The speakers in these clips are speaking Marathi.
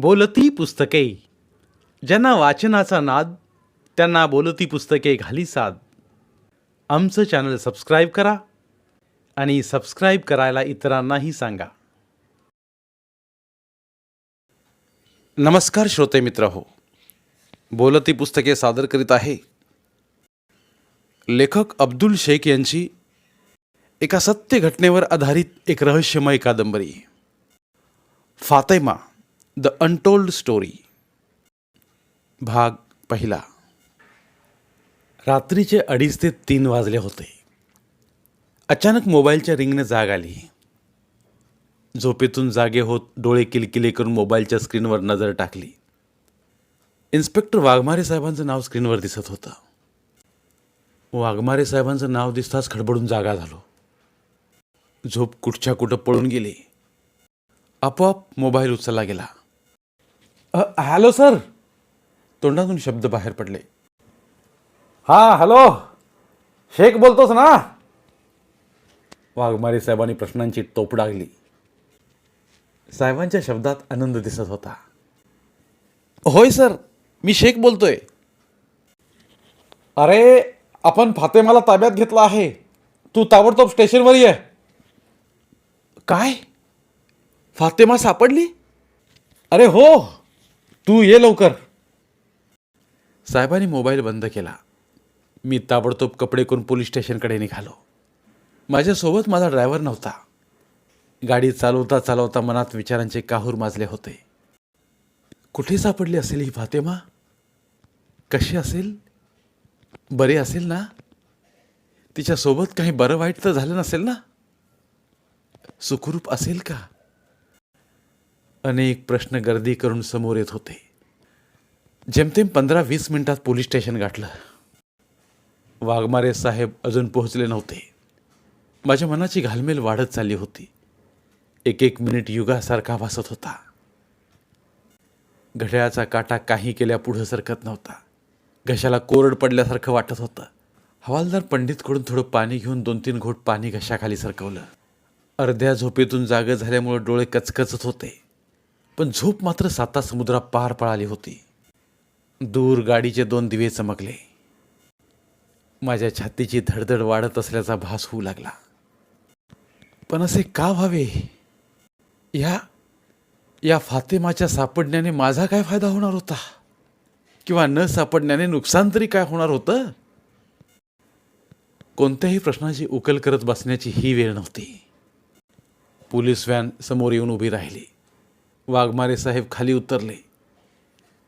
बोलती पुस्तके. ज्यांना वाचनाचा नाद त्यांना बोलती पुस्तके घाली साद. आमचं चॅनल सबस्क्राईब करा आणि सबस्क्राईब करायला इतरांनाही सांगा. नमस्कार श्रोते मित्र हो. बोलती पुस्तके सादर करीत आहे. लेखक अब्दुल शेख यांची एका सत्य घटनेवर आधारित एक रहस्यमय कादंबरी. फातेमा द अनटोल्ड स्टोरी भाग पहिला. रात्रीचे अडीच ते तीन वाजले होते. अचानक मोबाईलच्या रिंगने जाग आली. झोपेतून जागे होत डोळे किलकिले करून मोबाईलच्या स्क्रीनवर नजर टाकली. इन्स्पेक्टर वाघमारे साहेबांचं नाव स्क्रीनवर दिसत होतं. वाघमारे साहेबांचं नाव दिसताच खडबडून जागा झालो. झोप कुठच्या कुठं पळून गेली. आपोआप मोबाईल उचलला गेला. Hello sir. तोंडातून शब्द बाहेर पडले. हा हॅलो. शेख बोलतोस ना? वाघमारे साहेबांनी प्रश्नांची टोप डागली. साहेबांच्या शब्दात आनंद दिसत होता. होय सर. मी शेख बोलतोय. अरे आपण फातेमाला ताब्यात घेतला आहे. तू ताबडतोब स्टेशनवर ये. काय? फातेमा सापडली? अरे हो. तू ये लवकर. साहेबांनी मोबाईल बंद केला. मी ताबडतोब कपडे करून पोलीस स्टेशनकडे निघालो. माझ्यासोबत माझा ड्रायव्हर नव्हता. गाडी चालवता चालवता मनात विचारांचे काहूर माजले होते. कुठे सापडली असेल ही फातेमा? कशी असेल? बरे असेल ना? तिच्यासोबत काही बरं वाईट तर झालं नसेल ना? सुखरूप असेल का? अनेक प्रश्न गर्दी करून समोर येत होते. जेमतेम पंधरा वीस मिनिटात पोलीस स्टेशन गाठलं. वाघमारे साहेब अजून पोहोचले नव्हते. माझ्या मनाची घालमेल वाढत चालली होती. एक एक मिनिट युगासारखा भासत होता. घड्याळाचा काटा काही केल्या पुढं सरकत नव्हता. घशाला कोरड पडल्यासारखं वाटत होतं. हवालदार पंडितकडून थोडं पाणी घेऊन दोन तीन घोट पाणी घशाखाली सरकवलं. अर्ध्या झोपेतून जागं झाल्यामुळं डोळे कचकचत होते. पण झोप मात्र साता समुद्रा पार पळाली होती. दूर गाडीचे दोन दिवे चमकले. माझ्या छातीची धडधड वाढत असल्याचा भास होऊ लागला. पण असे का व्हावे? या या फातेमाच्या सापडण्याने माझा काय फायदा होणार होता? किंवा न सापडण्याने नुकसान तरी काय होणार होतं? कोणत्याही प्रश्नाची उकल करत बसण्याची ही वेळ नव्हती. पोलीस व्हॅन समोर येऊन उभी राहिली. वाघमारे साहेब खाली उतरले.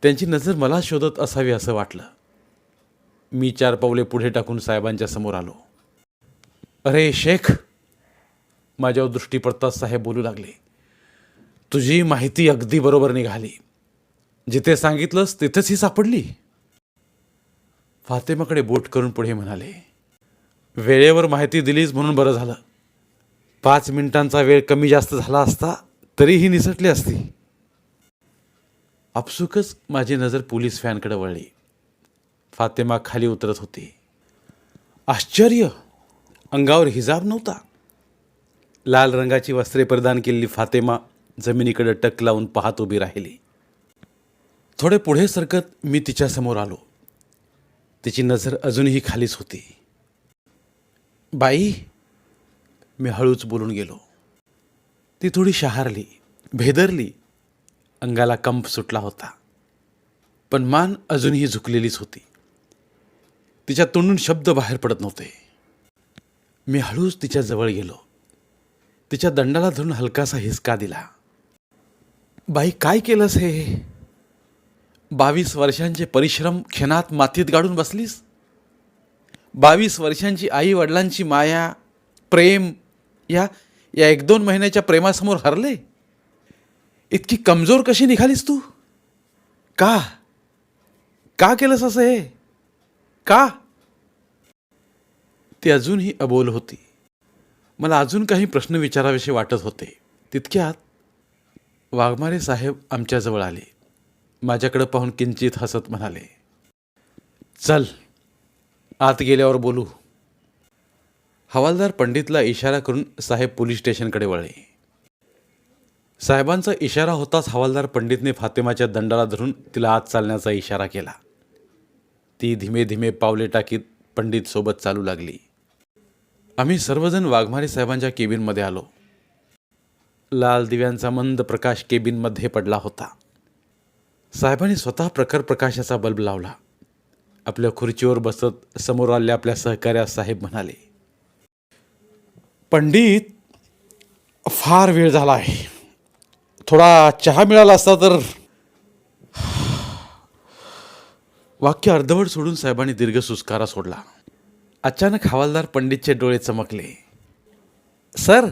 त्यांची नजर मला शोधत असावी असं वाटलं. मी चार पावले पुढे टाकून साहेबांच्या समोर आलो. अरे शेख माझ्यावर दृष्टी पडताच साहेब बोलू लागले. तुझी माहिती अगदी बरोबर निघाली. जिथे सांगितलंस तिथेच ही सापडली. फातेमाकडे बोट करून पुढे म्हणाले वेळेवर माहिती दिलीच म्हणून बरं झालं. पाच मिनिटांचा वेळ कमी जास्त झाला असता तरीही निसटली असती. आपसुकच माझी नजर पोलीस फॅनकडे वळली. फातेमा खाली उतरत होती. आश्चर्य! अंगावर हिजाब नव्हता. लाल रंगाची वस्त्रे परिधान केलेली फातेमा जमिनीकडे टक लावून पाहत उभी राहिली. थोडे पुढे सरकत मी तिच्यासमोर आलो. तिची नजर अजूनही खालीच होती. बाई मी हळूच बोलून गेलो. ती थोडी शहारली भेदरली. अंगाला कंप सुटला होता. पण मान अजूनही झुकलेलीच होती. तिच्या तोंडून शब्द बाहेर पडत नव्हते. मी हळूच तिच्या जवळ गेलो. तिच्या दंडाला धरून हलकासा हिसका दिला. बाई काय केलंस हे? बावीस वर्षांचे परिश्रम क्षणात मातीत गाडून बसलीस? बावीस वर्षांची आई वडिलांची माया प्रेम या या एक दोन महिन्याच्या प्रेमासमोर हरले. इतकी कमजोर कशी निघालीस तू? का? का केलंस असं हे? का? ती अजूनही अबोल होती. मला अजून काही प्रश्न विचाराविषयी वाटत होते. तितक्यात वाघमारे साहेब आमच्याजवळ आले. माझ्याकडं पाहून किंचित हसत म्हणाले चल आत गेल्यावर बोलू. हवालदार पंडितला इशारा करून साहेब पोलीस स्टेशनकडे वळले. साहेबांचा इशारा होताच हवालदार पंडितने फातिमाच्या दंडाला धरून तिला आत चालण्याचा इशारा केला. ती धीमे धीमे पावले टाकीत पंडित सोबत चालू लागली. आम्ही सर्वजण वाघमारे साहेबांच्या केबिनमध्ये आलो. लाल दिव्यांचा मंद प्रकाश केबिनमध्ये पडला होता. साहेबांनी स्वतः प्रखर प्रकाशाचा बल्ब लावला. आपल्या खुर्चीवर बसत समोर आले आपल्या सहकार्यास साहेब म्हणाले पंडित फार वेळ झाला आहे. थोडा चहा मिळाला असता तर वाक्य अर्धवट सोडून साहेबांनी दीर्घ सुस्कारा सोडला. अचानक हवालदार पंडितचे डोळे चमकले. सर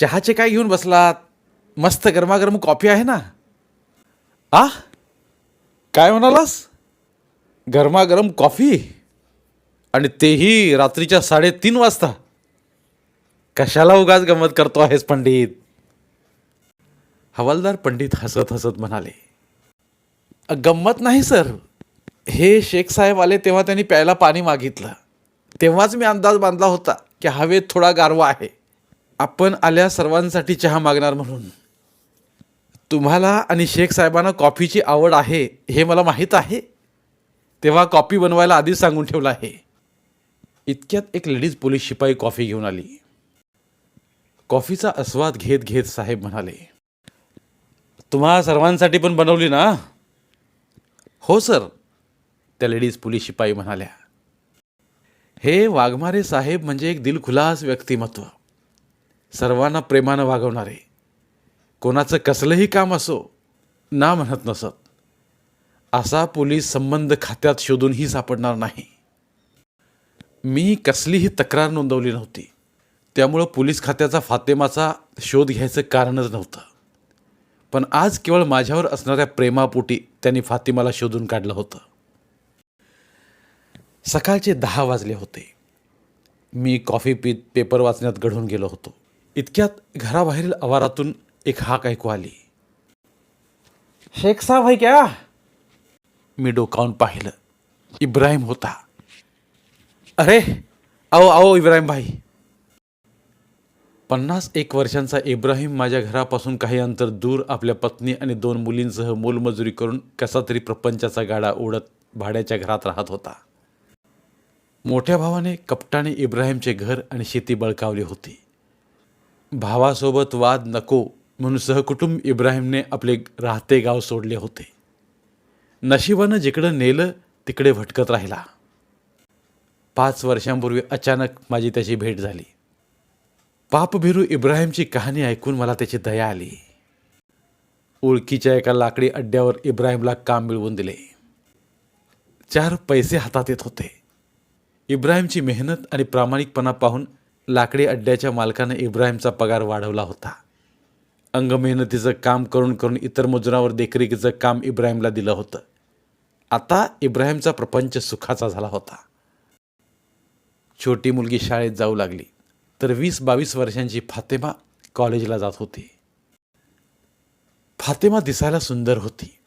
चहाचे काय घेऊन बसलात? मस्त गरमागरम कॉफी आहे ना? आ? काय म्हणालास? गरमागरम कॉफी? आणि तेही रात्रीच्या साडेतीन वाजता. कशाला उगाच गमत करतो आहेस पंडित? हवालदार पंडित हसत हसत म्हणाले गंमत नाही सर. हे शेख साहेब आले तेव्हा त्यांनी प्यायला पाणी मागितलं. तेव्हाच मी अंदाज बांधला होता की हवेत थोडा गारवा आहे. आपण आल्या सर्वांसाठी चहा मागणार म्हणून. तुम्हाला आणि शेख साहेबांना कॉफीची आवड आहे हे मला माहीत आहे? तेव्हा कॉफी बनवायला आधीच सांगून ठेवलं आहे. इतक्यात एक लेडीज पोलीस शिपाई कॉफी घेऊन आली. कॉफीचा आस्वाद घेत घेत साहेब म्हणाले तुम्हा सर्वांसाठी पण बनवली ना? हो सर त्या लेडीज पोलीस शिपाई म्हणाल्या. हे वाघमारे साहेब म्हणजे एक दिलखुलास व्यक्तिमत्व. सर्वांना प्रेमानं वागवणारे. कोणाचं कसलंही काम असो ना म्हणत नसत. असा पोलीस संबंध खात्यात शोधूनही सापडणार नाही. मी कसलीही तक्रार नोंदवली नव्हती. त्यामुळं पोलीस खात्याचा फातेमाचा शोध घ्यायचं कारणच नव्हतं. पण आज केवळ माझ्यावर असणाऱ्या प्रेमापोटी त्यांनी फातिमाला शोधून काढलं होतं. सकाळचे दहा वाजले होते. मी कॉफी पीत पेपर वाचण्यात घडून गेलो होतो. इतक्यात घराबाहेरील आवारातून एक हाक ऐकू आली. शेख साहब है क्या? मी डोकावून पाहिलं. इब्राहिम होता. अरे आओ आओ इब्राहिम भाई. पन्नास एक वर्षांचा इब्राहिम माझ्या घरापासून काही अंतर दूर आपल्या पत्नी आणि दोन मुलींसह मोलमजुरी करून कसा तरी प्रपंचाचा गाडा उडत भाड्याच्या घरात राहत होता. मोठ्या भावाने कपटाने इब्राहिमचे घर आणि शेती बळकावली होती. भावासोबत वाद नको म्हणून सहकुटुंब इब्राहिमने आपले राहते गाव सोडले होते. नशिबानं जिकडं नेलं तिकडे भटकत राहिला. पाच वर्षांपूर्वी अचानक माझी त्याची भेट झाली. पापभिरू इब्राहिमची कहाणी ऐकून मला त्याची दया आली. ओळखीच्या एका लाकडी अड्ड्यावर इब्राहिमला काम मिळवून दिले. चार पैसे हातात येत होते. इब्राहिमची मेहनत आणि प्रामाणिकपणा पाहून लाकडी अड्ड्याच्या मालकानं इब्राहिमचा पगार वाढवला होता. अंगमेहनतीचं काम करून करून इतर मजुरावर देखरेखीचं काम इब्राहिमला दिलं होतं. आता इब्राहिमचा प्रपंच सुखाचा झाला होता. छोटी मुलगी शाळेत जाऊ लागली. तर वीस बावीस वर्षांची फातेमा कॉलेजला जात होती. फातेमा दिसायला सुंदर होती.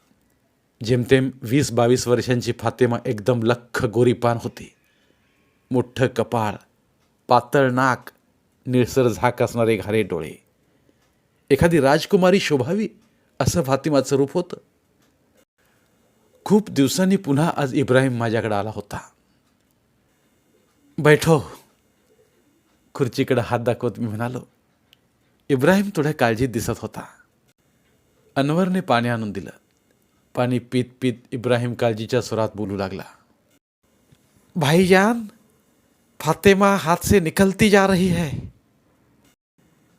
जेमतेम वीस बावीस वर्षांची फातेमा एकदम लख्ख गोरीपान होती. मोठं कपाळ पातळ नाक निळसर झाक असणारे घारे डोळे. एखादी राजकुमारी शोभावी असं फातिमाचं रूप होतं. खूप दिवसांनी पुन्हा आज इब्राहिम माझ्याकडे आला होता. बैठो खुर्चीकडे हात दाखवत मी म्हणालो इब्राहिम थोड्या काळजीत दिसत होता. अनवरने पाणी आणून दिलं. पाणी पीत पीत इब्राहिम काळजीच्या स्वरात बोलू लागला. भाईजान फातेमा हात से निकलती जा रही है.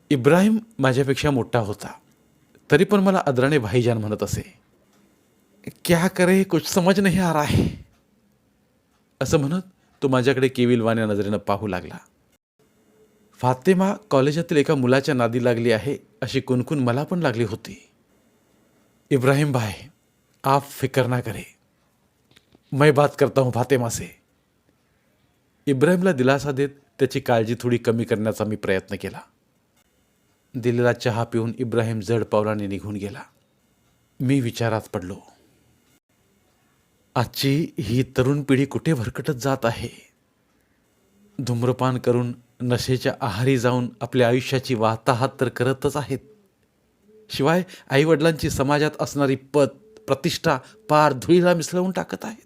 इब्राहिम माझ्यापेक्षा मोठा होता. तरी पण मला अद्राने भाईजान म्हणत असे क्या करे कुछ समज नहीं आ रहा है. असं म्हणत तो माझ्याकडे केविलवाण्या नजरेनं पाहू लागला. फातेमा कॉलेजातील एका मुलाच्या नादी लागली आहे अशी कुणकुण मला पण लागली होती. इब्राहिम भाई आप फिकर ना करे. मैं बात करता हूँ फातेमा से. इब्राहिमला दिलासा देत त्याची काळजी थोडी कमी करण्याचा मी प्रयत्न केला. दिलेला चहा पिऊन इब्राहिम जड पावलाने निघून गेला. मी विचारात पडलो. आजची ही तरुण पिढी कुठे भरकटत जात आहे? धूम्रपान करून नशेच्या आहारी जाऊन आपल्या आयुष्याची वाताहात तर करतच आहेत. शिवाय आईवडिलांची समाजात असणारी पद प्रतिष्ठा पार धुळीला मिसळवून टाकत आहेत.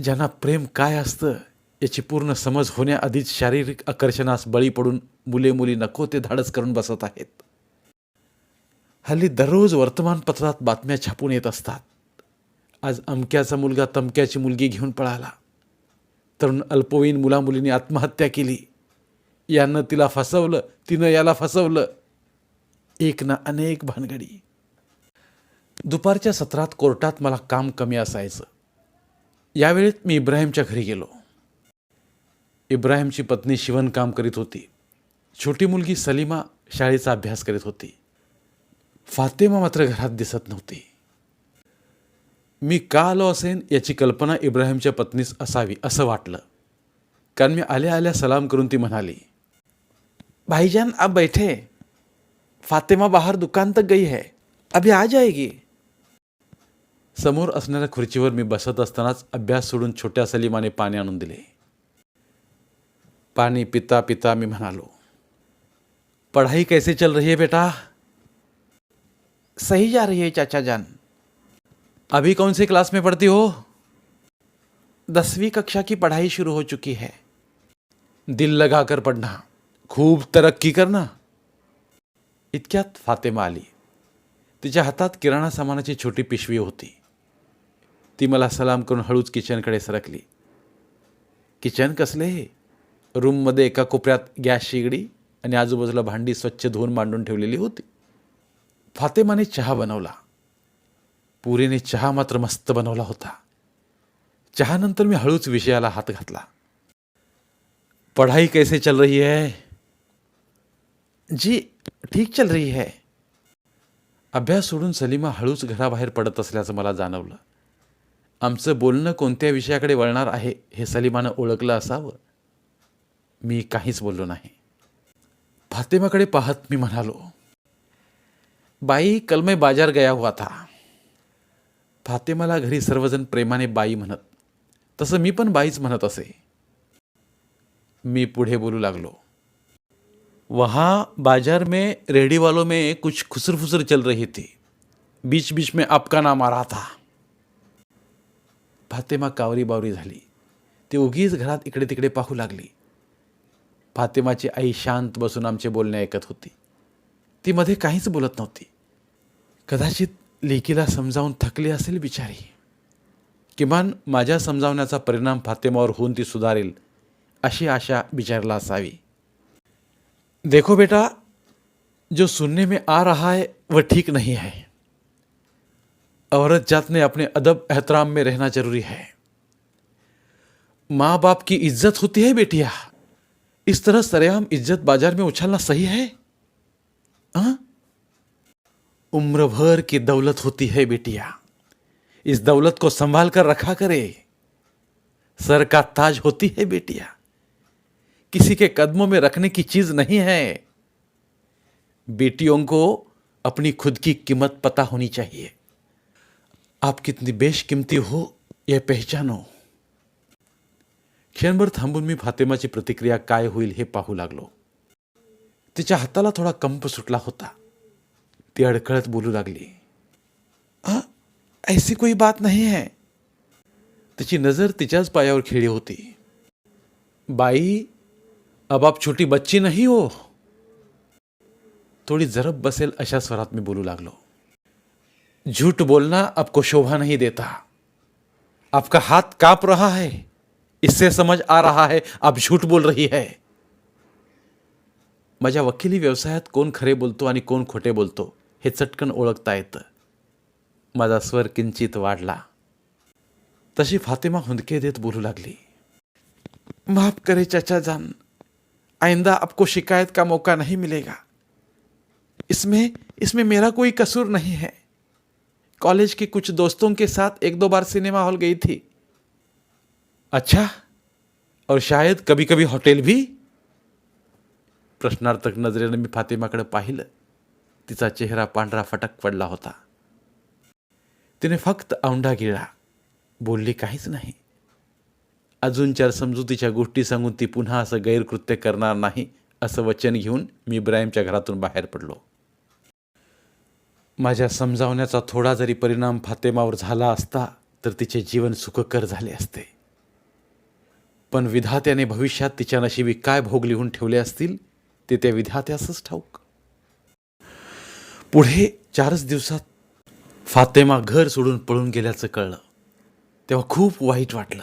ज्यांना प्रेम काय असतं याची पूर्ण समज होण्याआधीच शारीरिक आकर्षणास बळी पडून मुले मुली नको ते धाडस करून बसत आहेत. हल्ली दररोज वर्तमानपत्रात बातम्या छापून येत असतात. आज अमक्याचा मुलगा तमक्याची मुलगी घेऊन पळाला. तरुण अल्पवयीन मुलामुलींनी आत्महत्या केली. यानं तिला फसवलं तिनं याला फसवलं. एक ना अनेक भानगडी. दुपारच्या सत्रात कोर्टात मला काम कमी असायचं. यावेळेत मी इब्राहिमच्या घरी गेलो. इब्राहिमची पत्नी शिवणकाम करीत होती. छोटी मुलगी सलीमा शाळेचा अभ्यास करीत होती. फातेमा मात्र घरात दिसत नव्हती. मी का आलो असेन याची कल्पना इब्राहिमच्या पत्नीस असावी असं वाटलं. कारण मी आल्या आल्या सलाम करून ती म्हणाली भाईजान आप बैठे. फातेमा बाहर दुकान तक गई है. अभी आ जाएगी. समोर असणाऱ्या खुर्चीवर मी बसत असतानाच अभ्यास सोडून छोट्या सलीमाने पाणी आणून दिले. पाणी पिता पिता मी म्हणालो पढ़ाई कैसे चल रही है बेटा? सही जा रही है चाचा जान. अभी कौन सी क्लास में पढ़ती हो? दसवीं कक्षा की पढ़ाई शुरू हो चुकी है। दिल लगाकर पढ़ना खूप तरक्की करना। इतक्यात फातेमा आली तिच्या हातात किराणा सामानाची छोटी पिशवी होती. ती मला सलाम करून हळूच किचनकडे सरकली. किचन कसले? रूममध्ये एका कोपऱ्यात गॅस शेगडी आणि आजूबाजूला भांडी स्वच्छ धुवून मांडून ठेवलेली होती. फातेमाने चहा बनवला. पुरीने चहा मात्र मस्त बनवला होता. चहानंतर मी हळूच विषयाला हात घातला. पढ़ाई कैसे चल रही है? जी ठीक चल रही है. अभ्यास सोडून सलीमा हळूच घराबाहेर पडत असल्याचं मला जाणवलं. आमचं बोलणं कोणत्या विषयाकडे वळणार आहे हे सलीमानं ओळखलं असावं? मी काहीच बोललो नाही. फातेमाकडे पाहत मी म्हणालो बाई कल मैं बाजार गया हुआ था. फातेमाला घरी सर्वजण प्रेमाने बाई म्हणत तसं मी पण बाईच म्हणत असे. मी पुढे बोलू लागलो. वहाँ बाजार में रेडी वालों में कुछ खुसर फुसर चल रही थी। बीच बीच में आपका नाम आ रहा था. फातेमा कावरी बावरी झाली. ती उगीच घरात इकडे तिकडे पाहू लागली. फातेमाची आई शांत बसून आमचे बोलणे ऐकत होती. ती मध्ये काहीच बोलत नव्हती. कदाचित लेकीला समजावून थकली असेल बिचारी. किमान माझ्या समजावण्याचा परिणाम फातेमावर होऊन ती सुधारेल, अशी आशा बिचारला असावी. देखो बेटा, जो सुनने में आ रहा है, वह ठीक नहीं है. औरत जात ने अपने अदब एहतराम में रहना ज़रूरी है. माँ बाप की इज़्ज़त होती है बेटिया. इस तरह सरेआम इज़्ज़त बाज़ार में उछलना सही है? हाँ? उम्र भर की दौलत होती है बेटिया। इस दौलत को संभाल कर रखा करे। सर का ताज होती है बेटिया। किसी के कदमों में रखने की चीज नहीं है। बेटियों को अपनी खुद की कीमत पता होनी चाहिए। आप कितनी बेशकिमती हो यह पहचानो। क्षणभर थांबून मी फातेमाची प्रतिक्रिया काय होईल हे पाहू लागलो। तिच्या हाताला थोडा कंप सुटला होता। ती अडखळत बोलू लागली. "आ, ऐसी कोई बात नहीं है. तिची नजर तिच्याच पायावर खेळी होती. बाई अब आप छोटी बच्ची नहीं हो. थोडी जरब बसेल अशा स्वरात मी बोलू लागलो. झूठ बोलना आपको शोभा नहीं देता. आपका हाथ कांप रहा है. इससे समझ आ रहा है आप झूठ बोल रही है. माझ्या वकिली व्यवसायात कोण खरे बोलतो आणि कोण खोटे बोलतो? हे चटकन ओळखता येतं. माझा स्वर किंचित वाढला. तशी फातिमा हुंदके देत बोलू लागली. माफ करे चाचा जान. आइंदा आपको शिकायत का मौका नहीं मिलेगा. इसमें इसमें मेरा कोई कसूर नहीं है. कॉलेज के कुछ दोस्तों के साथ एक दो बार सिनेमा हॉल गई थी. अच्छा? और शायद कभी कभी हॉटेल भी? प्रश्नार्थक नजरेनं मी फातिमाकडे पाहिलं. तिचा चेहरा पांढरा फटक पडला होता. तिने फक्त औंढा गिळला. बोलली काहीच नाही. अजून चार समजुतीच्या गोष्टी सांगून ती पुन्हा असं गैरकृत्य करणार नाही असं वचन घेऊन मी इब्राहिमच्या घरातून बाहेर पडलो. माझ्या समजावण्याचा थोडा जरी परिणाम फातेमावर झाला असता तर तिचे जीवन सुखकर झाले असते. पण विधात्याने भविष्यात तिच्या नशिबी काय भोग लिहून ठेवले असतील ते त्या विधात्यासच ठाऊक. पुढे चारच दिवसात फातेमा घर सोडून पळून गेल्याचं कळलं. तेव्हा खूप वाईट वाटलं.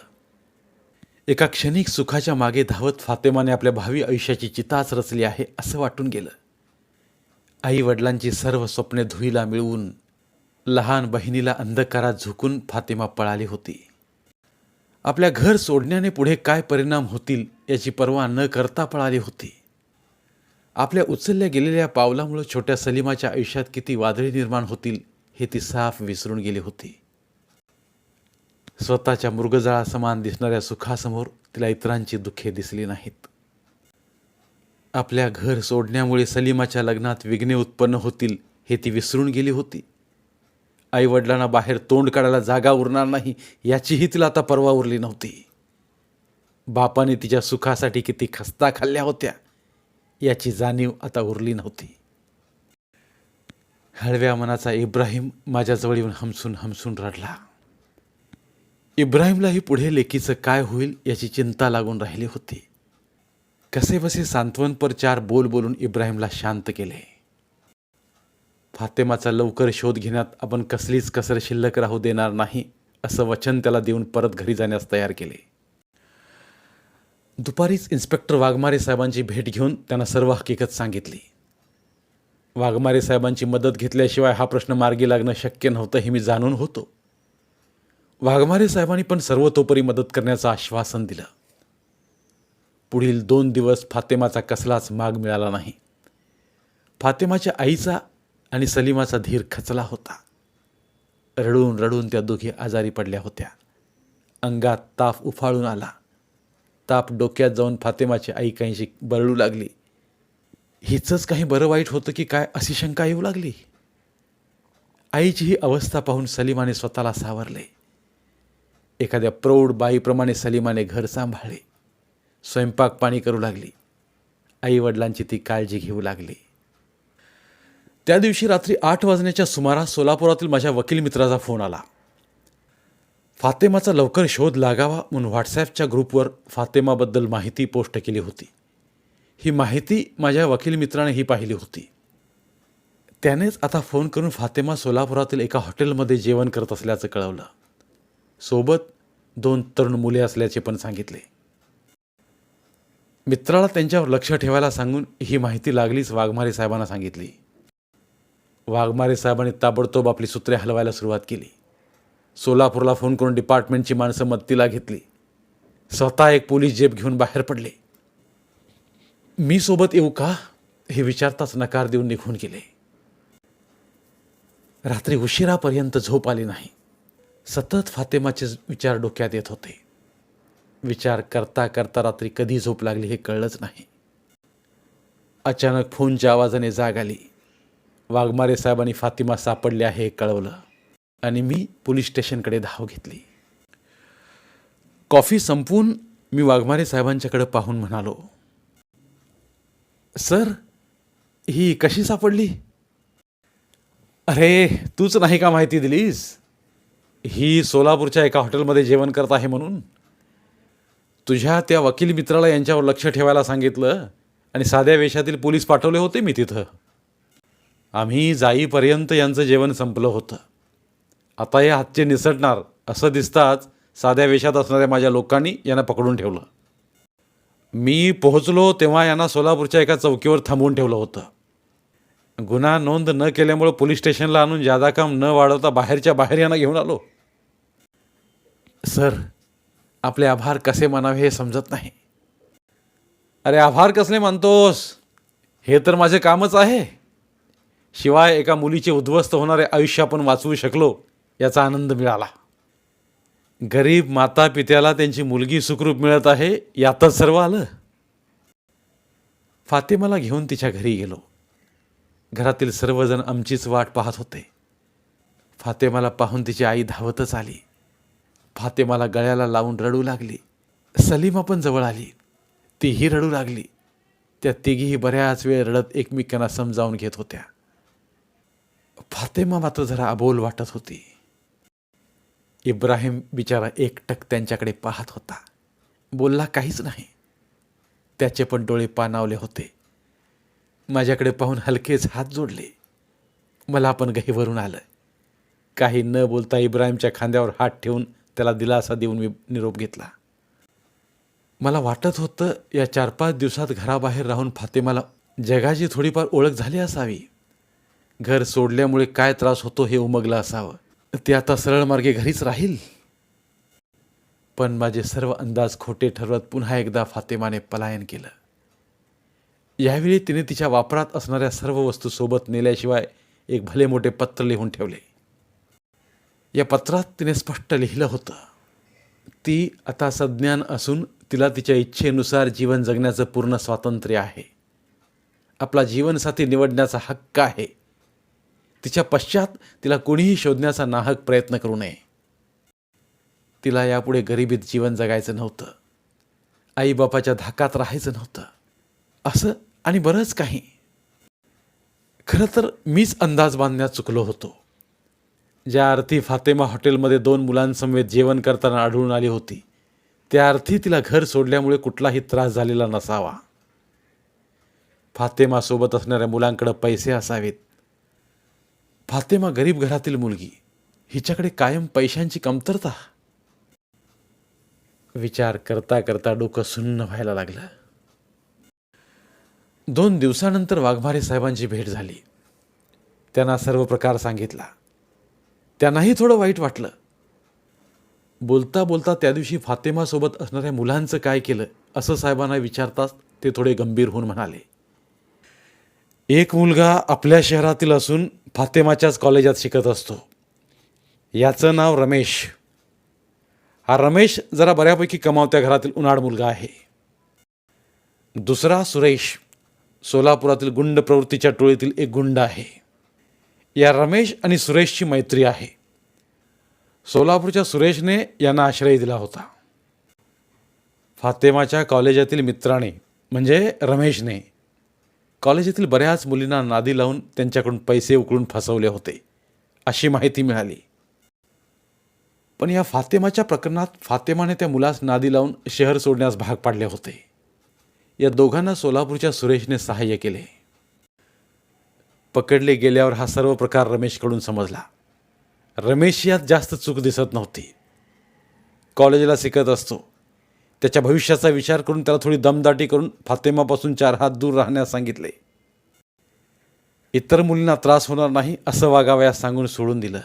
एका क्षणिक सुखाच्या मागे धावत फातेमाने आपल्या भावी आयुष्याची चिताच रचली आहे असं वाटून गेलं. आई वडिलांची सर्व स्वप्ने धुईला मिळवून लहान बहिणीला अंधकारात झुकून फातेमा पळाली होती. आपल्या घर सोडण्याने पुढे काय परिणाम होतील याची पर्वा न करता पळाली होती. आपल्या उचलल्या गेलेल्या पावलामुळं छोट्या सलीमाच्या आयुष्यात किती वादळे निर्माण होतील हे ती साफ विसरून गेली होती. स्वतःच्या मृगजळासमान दिसणाऱ्या सुखासमोर तिला इतरांची दुःखे दिसली नाहीत. आपल्या घर सोडण्यामुळे सलीमाच्या लग्नात विघ्ने उत्पन्न होतील हे ती विसरून गेली होती. आईवडिलांना बाहेर तोंड काढायला जागा उरणार नाही याचीही तिला आता पर्वा उरली नव्हती. बापाने तिच्या सुखासाठी किती खस्ता खाल्ल्या होत्या. याची जाणीव आता उरली नव्हती. हळव्या मनाचा इब्राहिम माझ्याजवळ येऊन हमसून हमसून रडला. इब्राहिमलाही पुढे लेकीचं काय होईल याची चिंता लागून राहिली होती. कसेबसे सांत्वनपर चार बोल बोलून इब्राहिमला शांत केले. फातेमाचा लवकर शोध घेण्यात आपण कसलीच कसर शिल्लक राहू देणार नाही असं वचन त्याला देऊन परत घरी जाण्यास तयार केले. दुपारीच इन्स्पेक्टर वाघमारे साहेबांची भेट घेऊन त्यांना सर्व हकीकत सांगितली. वाघमारे साहेबांची मदत घेतल्याशिवाय हा प्रश्न मार्गी लागणं शक्य नव्हतं हे मी जाणून होतो. वाघमारे साहेबांनी पण सर्वतोपरी मदत करण्याचं आश्वासन दिलं. पुढील दोन दिवस फातेमाचा कसलाच माग मिळाला नाही. फातेमाच्या आईचा आणि सलीमाचा धीर खचला होता. रडून रडून त्या दोघी आजारी पडल्या होत्या. अंगात ताप उफाळून आला. ताप डोक्यात जाऊन फातेमाची आई काहीशी बरळू लागली. हिचंच काही बरं वाईट होतं की काय अशी शंका येऊ लागली? आईची ही अवस्था पाहून सलीमाने स्वतःला सावरले. एखाद्या प्रौढ बाईप्रमाणे सलीमाने घर सांभाळले. स्वयंपाक पाणी करू लागली. आईवडिलांची ती काळजी घेऊ लागली. त्या दिवशी रात्री आठ वाजण्याच्या सुमारास सोलापुरातील माझ्या वकील मित्राचा फोन आला. फातेमाचा लवकर शोध लागावा म्हणून व्हॉट्सॲपच्या ग्रुपवर फातेमाबद्दल माहिती पोस्ट केली होती. ही माहिती माझ्या वकील मित्राने ही पाहिली होती. त्यानेच आता फोन करून फातेमा सोलापुरातील एका हॉटेलमध्ये जेवण करत असल्याचं कळवलं. सोबत दोन तरुण मुले असल्याचे पण सांगितले. मित्राला त्यांच्यावर लक्ष ठेवायला सांगून ही माहिती लागलीच वाघमारे साहेबांना सांगितली. वाघमारे साहेबांनी ताबडतोब आपली सूत्रे हलवायला सुरुवात केली. सोलापूरला फोन करून डिपार्टमेंटची माणसं मदतीला घेतली. स्वतः एक पोलीस जेब घेऊन बाहेर पडले. मी सोबत येऊ का? हे विचारताच नकार देऊन निघून गेले. रात्री उशिरापर्यंत झोप आली नाही. सतत फातेमाचे विचार डोक्यात येत होते. विचार करता करता रात्री कधी झोप लागली हे कळलंच नाही. अचानक फोनच्या आवाजाने जाग आली. वाघमारे साहेबांनी फातिमा सापडले आहे हे कळवलं. आणि मी पोलीस स्टेशनकडे धाव घेतली. कॉफी संपवून मी वाघमारे साहेबांच्याकडे पाहून म्हणालो सर ही कशी सापडली? अरे तूच नाही का माहिती दिलीस? ही सोलापूरच्या एका हॉटेलमध्ये जेवण करत आहे म्हणून. तुझ्या त्या वकील मित्राला यांच्यावर लक्ष ठेवायला सांगितलं आणि साध्या वेशातील पोलीस पाठवले होते मी तिथं. आम्ही जाईपर्यंत यांचं जेवण संपलं होतं. आता हे हातचे निसटणार असं दिसताच साध्या वेशात असणाऱ्या माझ्या लोकांनी यांना पकडून ठेवलं. मी पोहोचलो तेव्हा यांना सोलापूरच्या एका चौकीवर थांबवून ठेवलं होतं. गुन्हा नोंद न केल्यामुळं पोलीस स्टेशनला आणून जादा काम न वाढवता बाहेरच्या बाहेर यांना घेऊन आलो. सर आपले आभार कसे मानावे हे समजत नाही. अरे आभार कसले मानतोस? हे तर माझे कामच आहे. शिवाय एका मुलीचे उद्ध्वस्त होणारे आयुष्य आपण वाचवू शकलो याचा आनंद मिळाला. गरीब माता पित्याला त्यांची मुलगी सुखरूप मिळत आहे यातच सर्व आलं. फातिमाला घेऊन तिच्या घरी गेलो. घरातील सर्वजण आमचीच वाट पाहत होते. फातेमाला पाहून तिची आई धावतच आली. फातेमाला गळ्याला लावून रडू लागली. सलीमा पण जवळ आली. तीही रडू लागली. त्या तिघीही बऱ्याच वेळ रडत एकमेकांना समजावून घेत होत्या. फातेमा मात्र जरा अबोल वाटत होती. इब्राहिम बिचारा एकटक त्यांच्याकडे पाहत होता. बोलला काहीच नाही. त्याचे पण डोळे पाणावले होते. माझ्याकडे पाहून हलकेच हात जोडले. मला पण गहीवरून आलं काही न बोलता इब्राहिमच्या खांद्यावर हात ठेवून त्याला दिलासा देऊन मी निरोप घेतला. मला वाटत होतं या चार पाच दिवसात घराबाहेर राहून फातेमाला जगाची थोडीफार ओळख झाली असावी. घर सोडल्यामुळे काय त्रास होतो हे उमगलं असावं. ते आता सरळ मार्गे घरीच राहील. पण माझे सर्व अंदाज खोटे ठरवत पुन्हा एकदा फातेमाने पलायन केलं. यावेळी तिने तिच्या वापरात असणाऱ्या सर्व वस्तू सोबत नेल्याशिवाय एक भले मोठे पत्र लिहून ठेवले. या पत्रात तिने स्पष्ट लिहिलं होतं ती आता सज्ञान असून तिला तिच्या इच्छेनुसार जीवन जगण्याचं पूर्ण स्वातंत्र्य आहे. आपला जीवनसाथी निवडण्याचा हक्क आहे. तिच्या पश्चात तिला कोणीही शोधण्याचा नाहक प्रयत्न करू नये. तिला यापुढे गरिबीत जीवन जगायचं नव्हतं. आईबापाच्या धाकात राहायचं नव्हतं. असं आणि बरंच काही. खरं तर मीच अंदाज बांधण्यात चुकलो होतो. ज्या अर्थी फातेमा हॉटेलमध्ये दोन मुलांसमवेत जेवण करताना आढळून आली होती त्या अर्थी तिला घर सोडल्यामुळे कुठलाही त्रास झालेला नसावा. फातेमासोबत असणाऱ्या मुलांकडं पैसे असावेत. फातेमा गरीब घरातील मुलगी. हिच्याकडे कायम पैशांची कमतरता. विचार करता करता डोकं सुन्न व्हायला लागलं. दोन दिवसानंतर वाघमारे साहेबांची भेट झाली. त्यांना सर्व प्रकार सांगितला. त्यांनाही थोडं वाईट वाटलं. बोलता बोलता त्या दिवशी फातेमासोबत असणाऱ्या मुलांचं काय केलं असं साहेबांना विचारताच ते थोडे गंभीर होऊन म्हणाले. एक मुलगा आपल्या शहरातील असून फातेमाच्याच कॉलेजात शिकत असतो. याचं नाव रमेश. हा रमेश जरा बऱ्यापैकी कमावत्या घरातील उन्हाळ मुलगा आहे. दुसरा सुरेश सोलापुरातील गुंड प्रवृत्तीच्या टोळीतील एक गुंड आहे. या रमेश आणि सुरेशची मैत्री आहे. सोलापूरच्या सुरेशने यांना आश्रय दिला होता. फातेमाच्या कॉलेजातील मित्राने म्हणजे रमेशने कॉलेजातील बऱ्याच मुलींना नादी लावून त्यांच्याकडून पैसे उकळून फसवले होते. अशी माहिती मिळाली. पण या फातेमाच्या प्रकरणात फातेमाने त्या मुलास नादी लावून शहर सोडण्यास भाग पाडले होते. या दोघांना सोलापूरच्या सुरेशने सहाय्य केले. पकडले गेल्यावर हा सर्व प्रकार रमेशकडून समजला. रमेश यात जास्त चूक दिसत नव्हती. कॉलेजला शिकत असतो. त्याच्या भविष्याचा विचार करून त्याला थोडी दमदाटी करून फातेमापासून चार हात दूर राहण्यास सांगितले. इतर मुलींना त्रास होणार नाही असं वागावयास सांगून सोडून दिलं.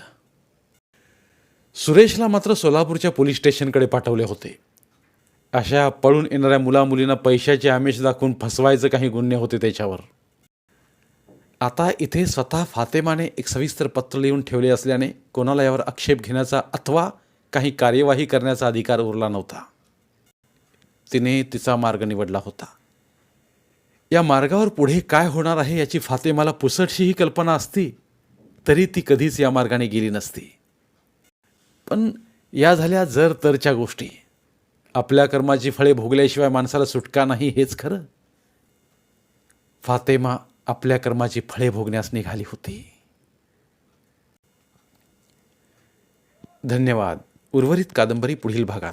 सुरेशला मात्र सोलापूरच्या पोलीस स्टेशनकडे पाठवले होते. अशा पळून येणाऱ्या मुलामुलींना पैशाचे आमिष दाखवून फसवायचं काही गुन्हे होते त्याच्यावर. आता इथे स्वतः फातेमाने एक सविस्तर पत्र लिहून ठेवले असल्याने कोणाला यावर आक्षेप घेण्याचा अथवा काही कार्यवाही करण्याचा अधिकार उरला नव्हता. तिने तिचा मार्ग निवडला होता. या मार्गावर पुढे काय होणार आहे याची फातेमाला पुसटशीही कल्पना असती तरी ती कधीच या मार्गाने गेली नसती. पण या झाल्या जर तरच्या गोष्टी. आपल्या कर्माची फळे भोगल्याशिवाय माणसाला सुटका नाही हेच खरं. फातेमा आपल्या कर्माची फळे भोगण्यास निघाली होती. धन्यवाद. उर्वरित कादंबरी पुढील भागात.